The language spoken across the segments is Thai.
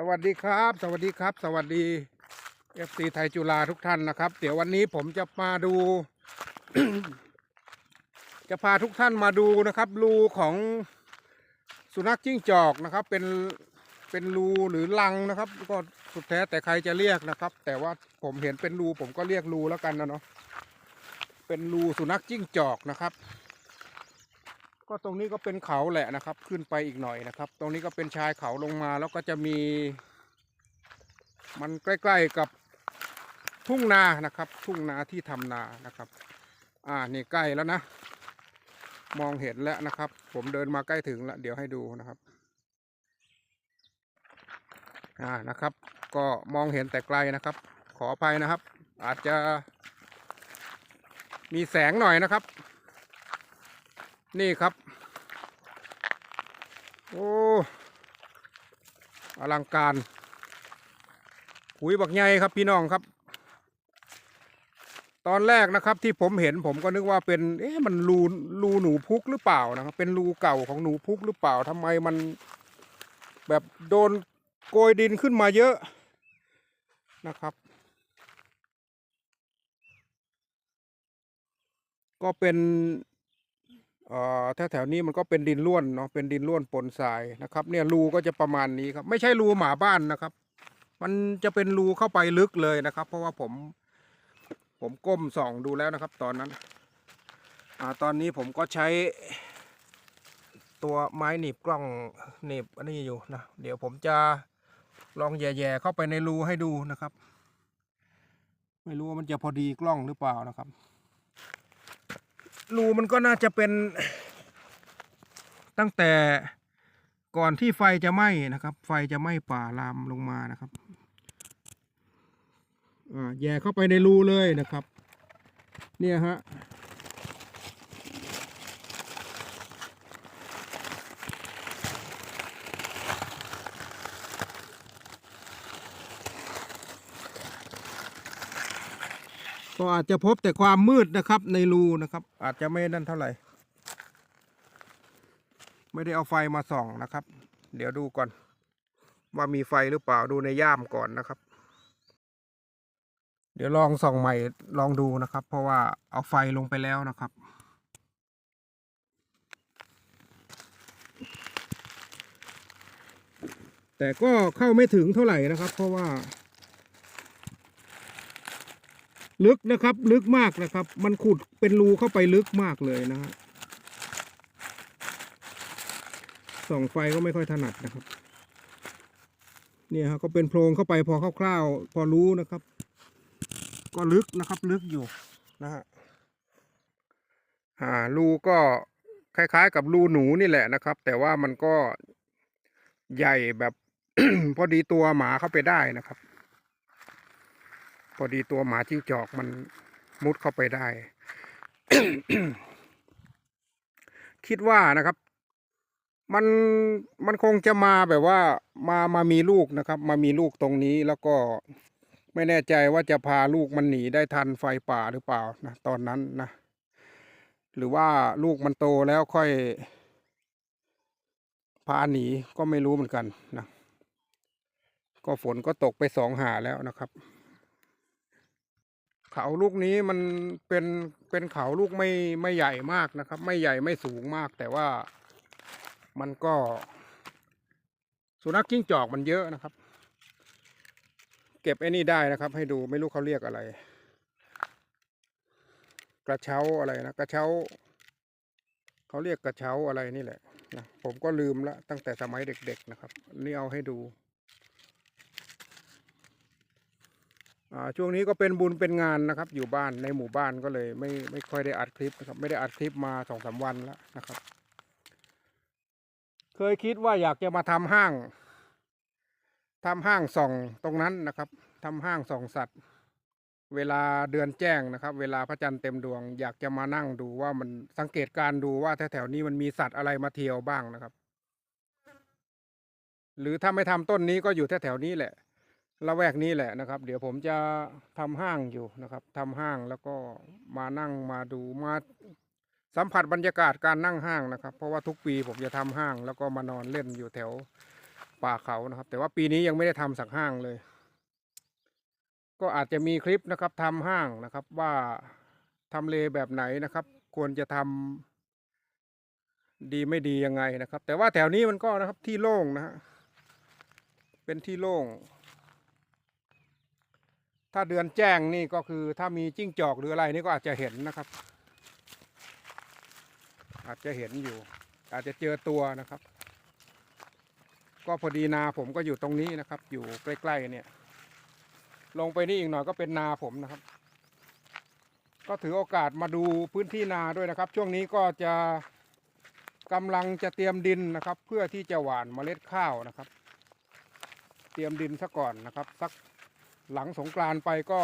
สวัสดีครับ สวัสดีครับ สวัสดีเอฟซีไทยจุฬาทุกท่านนะครับ เดี๋ยววันนี้ผมจะมาดู จะพาทุกท่านมาดูนะครับรูของสุนัขจิ้งจอกนะครับ เป็นเป็นรูหรือลังนะครับ ก็สุดแท้แต่ใครจะเรียกนะครับ แต่ว่าผมเห็นเป็นรูผมก็เรียกรูแล้วกันนะเนาะเป็นรูสุนัขจิ้งจอกนะครับ ก็ตรงนี้ก็เป็นเขาแหละนะครับ ขึ้นไปอีกหน่อยนะครับ ตรงนี้ก็เป็นชายเขาลงมาแล้วก็จะมี มันใกล้ ๆกับทุ่งนานะครับ ทุ่งนาที่ทำนานะครับ อ่านี่ใกล้แล้วนะ มองเห็นแล้วนะครับ ผมเดินมาใกล้ถึงแล้วเดี๋ยวให้ดูนะครับอ่านะครับ ก็มองเห็นแต่ไกลนะครับ ขออภัยนะครับ อาจจะมีแสงหน่อยนะครับ นี่ครับ โอ้อลังการหุยบักใหญ่ครับพี่น้องครับ ตอนแรกนะครับที่ผมเห็นผมก็นึกว่าเป็นเอ๊ะมันรูรูหนูพุกหรือเปล่านะครับ เป็นรูเก่าของหนูพุกหรือเปล่าทำไมมันแบบโดนโกยดินขึ้นมาเยอะนะครับ ก็เป็น เอ่อแถวๆนี้มันก็เป็นดินร่วนเนาะเป็นดินร่วนปนทรายนะครับ เนี่ยรูก็จะประมาณนี้ครับ ไม่ใช่รูหมาบ้านนะครับ มันจะเป็นรูเข้าไปลึกเลยนะครับ เพราะว่าผม ผมก้มส่องดูแล้วนะครับ ตอนนั้นอ่าตอนนี้ผมก็ใช้ตัวไม้หนีบกล้องหนีบอันนี้อยู่นะเดี๋ยวผมจะลองแย่ๆเข้าไปในรูให้ดูนะครับ ไม่รู้ว่ามันจะพอดีกล้องหรือเปล่านะครับ รูมันก็น่าจะเป็น ตั้งแต่ก่อนที่ไฟจะไหม้นะครับ ไฟจะไหม้ป่าลามลงมานะครับแย่เข้าไปในรูเลยนะครับ เนี่ยฮะ อาจจะพบแต่ความมืดนะครับในรูนะครับ อาจจะไม่นั่นเท่าไหร่ ไม่ได้เอาไฟมาส่องนะครับ เดี๋ยวดูก่อน ว่ามีไฟหรือเปล่าดูในย่ามก่อนนะครับ เดี๋ยวลองส่องใหม่ลองดูนะครับ เพราะว่าเอาไฟลงไปแล้วนะครับแต่ก็เข้าไม่ถึงเท่าไหร่นะครับ เพราะว่า ลึกนะครับ ลึกมากนะครับ มันขุดเป็นรูเข้าไปลึกมากเลยนะฮะส่องไฟก็ไม่ค่อยถนัดนะครับ เนี่ยครับก็เป็นโพรงเข้าไปพอคร่าวๆพอรู้นะครับ ก็ลึกนะครับ ลึกอยู่นะฮะอ่ารูก็คล้ายๆ กับรูหนูนี่แหละนะครับ แต่ว่ามันก็ใหญ่แบบ พอดีตัวหมาเข้าไปได้นะครับ พอดีตัวหมาจิ้งจอกมันมุดเข้าไปได้ คิดว่านะครับ มันมันคงจะมาแบบว่า มามามีลูกนะครับ มามีลูกตรงนี้แล้วก็ไม่แน่ใจว่าจะพาลูกมันหนีได้ทันไฟป่าหรือเปล่านะตอนนั้นนะ หรือว่าลูกมันโตแล้วค่อย พาหนีก็ไม่รู้เหมือนกันนะ ก็ฝนก็ตกไปสองหาแล้วนะครับ เขาลูกนี้มันเป็นเป็นเขาลูกไม่ไม่ใหญ่มากนะครับ ไม่ใหญ่ไม่สูงมาก แต่ว่ามันก็ สุนัขจิ้งจอกมันเยอะนะครับ เก็บไอ้นี่ได้นะครับ ให้ดูไม่รู้เขาเรียกอะไร กระเช้าอะไรนะกระเช้าเขาเรียกกระเช้าอะไรนี่แหละนะผมก็ลืมละตั้งแต่สมัยเด็ก ๆ นะครับนี่เอาให้ดู อ่า ช่วงนี้ก็เป็นบุญเป็นงานนะครับ อยู่บ้านในหมู่บ้านก็เลยไม่ไม่ค่อยได้อัดคลิปนะครับ ไม่ได้อัดคลิปมาสองสามวันแล้วนะครับ เคยคิดว่าอยากจะมาทำห้างทำห้างส่องตรงนั้นนะครับทำห้างส่องสัตว์ เวลาเดือนแจ้งนะครับ เวลาพระจันทร์เต็มดวง อยากจะมานั่งดูว่ามันสังเกตการดูว่าแถวๆนี้มันมีสัตว์อะไรมาเที่ยวบ้างนะครับ หรือถ้าไม่ทำต้นนี้ก็อยู่แถวๆนี้แหละ ละแวกนี้แหละนะครับ เดี๋ยวผมจะทำห้างอยู่นะครับทำห้างแล้วก็มานั่งมาดูมาสัมผัสบรรยากาศการนั่งห้างนะครับ เพราะว่าทุกปีผมจะทำห้าง แล้วก็มานอนเล่นอยู่แถวป่าเขานะครับ แต่ว่าปีนี้ยังไม่ได้ทำสักห้างเลย ก็อาจจะมีคลิปนะครับทำห้างนะครับว่าทำเลแบบไหนนะครับ ควรจะทำดีไม่ดียังไงนะครับ แต่ว่าแถวนี้มันก็นะครับที่โล่งนะฮะเป็นที่โล่ง ถ้าเดือนแจ้งนี่ก็คือถ้ามีจิ้งจอกหรืออะไรนี่ก็อาจจะเห็นนะครับ อาจจะเห็นอยู่ อาจจะเจอตัวนะครับ ก็พอดีนาผมก็อยู่ตรงนี้นะครับ อยู่ใกล้ๆเนี่ย ลงไปนี่อีกหน่อยก็เป็นนาผมนะครับ ก็ถือโอกาสมาดูพื้นที่นาด้วยนะครับ ช่วงนี้ก็จะกำลังจะเตรียมดินนะครับ เพื่อที่จะหว่านเมล็ดข้าวนะครับ เตรียมดินซะก่อนนะครับ สัก หลังสงกรานไปก็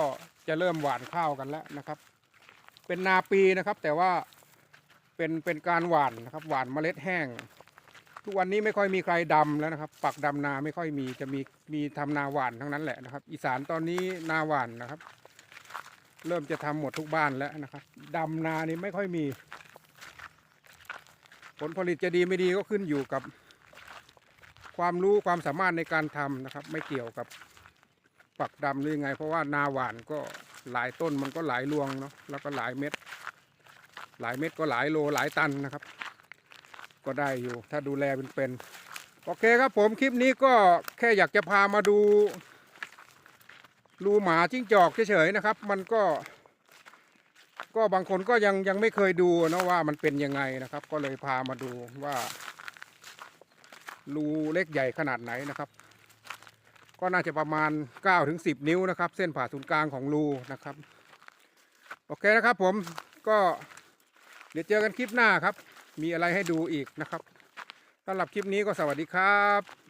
จะเริ่มหว่านข้าวกันแล้วนะครับ เป็นนาปีนะครับ แต่ว่าเป็นเป็นการหว่านนะครับ หว่านเมล็ดแห้ง ทุกวันนี้ไม่ค่อยมีใครดำแล้วนะครับ ปักดำนาไม่ค่อยมีจะมีมีทำนาหวานทั้งนั้นแหละนะครับ อีสานตอนนี้นาหวานนะครับ เริ่มจะทำหมดทุกบ้านแล้วนะครับดำนานี่ไม่ค่อยมี ผลผลิตจะดีไม่ดีก็ขึ้นอยู่กับความรู้ความสามารถในการทำนะครับ ไม่เกี่ยวกับ ปักดำหรือยังไง เพราะว่านาหวานก็หลายต้นมันก็หลายรวงเนาะแล้วก็หลายเม็ด หลายเม็ดก็หลายโลหลายตันนะครับ ก็ได้อยู่ถ้าดูแลเป็นเป็นโอเคครับผมคลิปนี้ก็แค่อยากจะพามาดูรูหมาจิ้งจอกเฉยๆนะครับ มันก็ ก็บางคนก็ยังยังไม่เคยดูนะว่ามันเป็นยังไงนะครับ ก็เลยพามาดูว่ารูเล็กใหญ่ขนาดไหนนะครับ ก็น่าจะประมาณ9ถึง10 นิ้วนะครับ เส้นผ่าศูนย์กลางของรูนะครับ โอเคนะครับผมก็เดี๋ยวเจอกันคลิปหน้าครับ มีอะไรให้ดูอีกนะครับสำหรับคลิปนี้ก็สวัสดีครับ